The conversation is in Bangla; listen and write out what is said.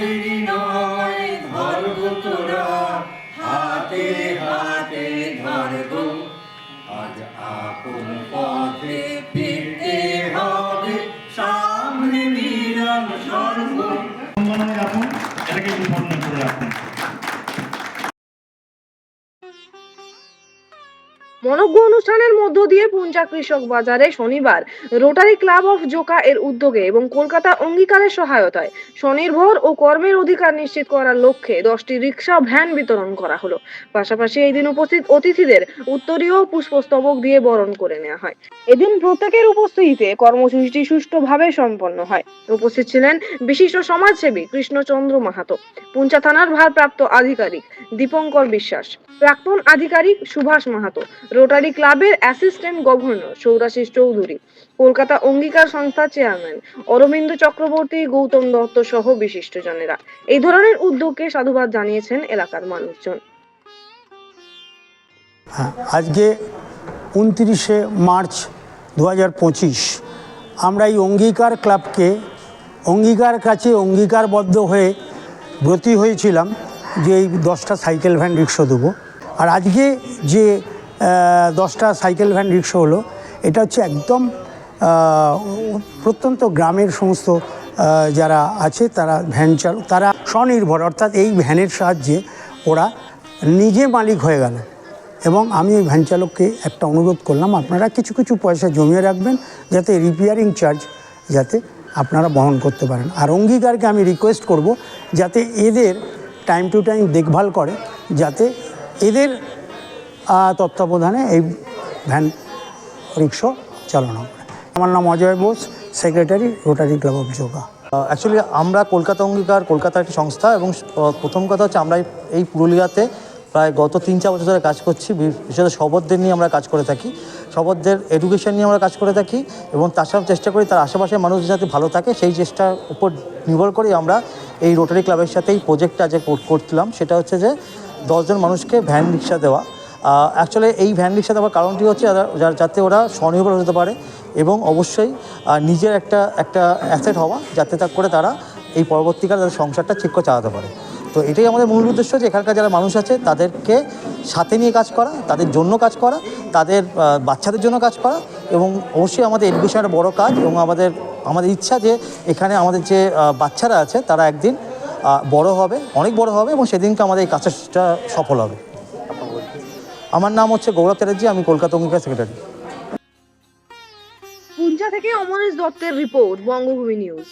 দেরি নয়, ধরব তোরা। হাতে হাতে ধরব। আজ আপন পথে ফিরতে হবে। সামনে নিরাম সর্ব। রাখুন, এটাকে একটু করে রাখুন। মনজ্ঞ অনুষ্ঠানের মধ্য দিয়ে পুঞ্চা কৃষক বাজারে শনিবার রোটারি ক্লাব অফ জোকা এর উদ্যোগে এবং কলকাতা অঙ্গীকারের সহায়তায় স্বনির্ভর ও কর্মের অধিকার নিশ্চিত করার লক্ষ্যে দশটি রিক্সা ভ্যান বিতরণ করা হলো। পাশাপাশি এই দিন উপস্থিত অতিথিদের উত্তরীয় পুষ্পস্তবক দিয়ে বরণ করে নেওয়া হয়। এদিন প্রত্যেকের উপস্থিতিতে কর্মসূচিটি সুষ্ঠুভাবে সম্পন্ন হয়। উপস্থিত ছিলেন বিশিষ্ট সমাজসেবী কৃষ্ণচন্দ্র মাহাতো। পুঞ্চা থানার ভারপ্রাপ্ত আধিকারিক দীপঙ্কর বিশ্বাস। প্রাক্তন আধিকারিক সুভাষ মাহাতো, রোটারি ক্লাবের অ্যাসিস্ট্যান্ট গভর্নর সৌরাশিস চৌধুরী, কলকাতা অঙ্গীকার সংস্থার চেয়ারম্যান অরবিন্দ চক্রবর্তী, গৌতম দত্ত সহ বিশিষ্টজনেরা। এই ধরনের উদ্যোগকে সাধুবাদ জানিয়েছেন এলাকার মানুষজন। হ্যাঁ আজকে উনত্রিশে মার্চ দু হাজার পঁচিশ আমরা এই অঙ্গীকার ক্লাবকে, অঙ্গীকার কাছে অঙ্গীকারবদ্ধ হয়ে ব্রতী হয়েছিলাম। যে এই দশটা সাইকেল ভ্যান রিক্সা দেবো। আর আজকে যে দশটা সাইকেল ভ্যান রিক্সা হলো, এটা হচ্ছে একদম প্রত্যন্ত গ্রামের সমস্ত যারা আছে তারা ভ্যান চালক তারা স্বনির্ভর। অর্থাৎ এই ভ্যানের সাহায্যে ওরা নিজে মালিক হয়ে গেল। এবং আমি ওই ভ্যান চালককে একটা অনুরোধ করলাম, আপনারা কিছু কিছু পয়সা জমিয়ে রাখবেন যাতে রিপেয়ারিং চার্জ যাতে আপনারা বহন করতে পারেন। আর অঙ্গীকারকে আমি রিকোয়েস্ট করব যাতে এদের টাইম টু টাইম দেখভাল করে যাতে এদের তত্ত্বাবধানে এই ভ্যান রিক্সা চালানো আমার নাম Ajay Bose secretary rotary club of yoga actually আমরা কলকাতা অঙ্গীকার কলকাতার একটি সংস্থা এবং প্রথম কথা হচ্ছে আমরা এই পুরুলিয়াতে প্রায় গত তিন, চার বছর ধরে কাজ করছি। বিশেষত শবরদের নিয়ে আমরা কাজ করে থাকি। শবরদের এডুকেশন নিয়ে আমরা কাজ করে থাকি এবং তার সাথে চেষ্টা করি তার আশেপাশের মানুষ যাতে ভালো থাকে। সেই চেষ্টার উপর নির্ভর করে আমরা এই রোটারি ক্লাবের সাথে এই প্রজেক্টটা যে কর- করছিলাম, সেটা হচ্ছে যে দশজন মানুষকে ভ্যান রিক্সা দেওয়া। অ্যাকচুয়ালি এই ভ্যান রিক্সা দেওয়ার কারণটি হচ্ছে যারা- যাতে ওরা স্বনির্ভর হতে পারে এবং অবশ্যই নিজের একটা একটা অ্যাসেট হওয়া, যাতে তা করে তারা এই পরবর্তীকালে তাদের সংসারটা ঠিক করে চালাতে পারে। তো এটাই আমাদের মূল উদ্দেশ্য যে এখানকার যারা মানুষ আছে, তাদেরকে সাথে নিয়ে কাজ করা, তাদের জন্য কাজ করা, তাদের বাচ্চাদের জন্য কাজ করা এবং অবশ্যই আমাদের এডুকেশন একটা বড় কাজ এবং আমাদের আমাদের ইচ্ছা যে এখানে আমাদের যে বাচ্চারা আছে, তারা একদিন বড় হবে, অনেক বড় হবে এবং সেদিনকে আমাদের এই কাজটা সফল হবে। আমার নাম হচ্ছে গৌরব চ্যাটার্জি, আমি কলকাতা অঙ্গীকার সেক্রেটারি পুঞ্চা থেকে অমরেশ দত্তের রিপোর্ট বঙ্গভূমি নিউজ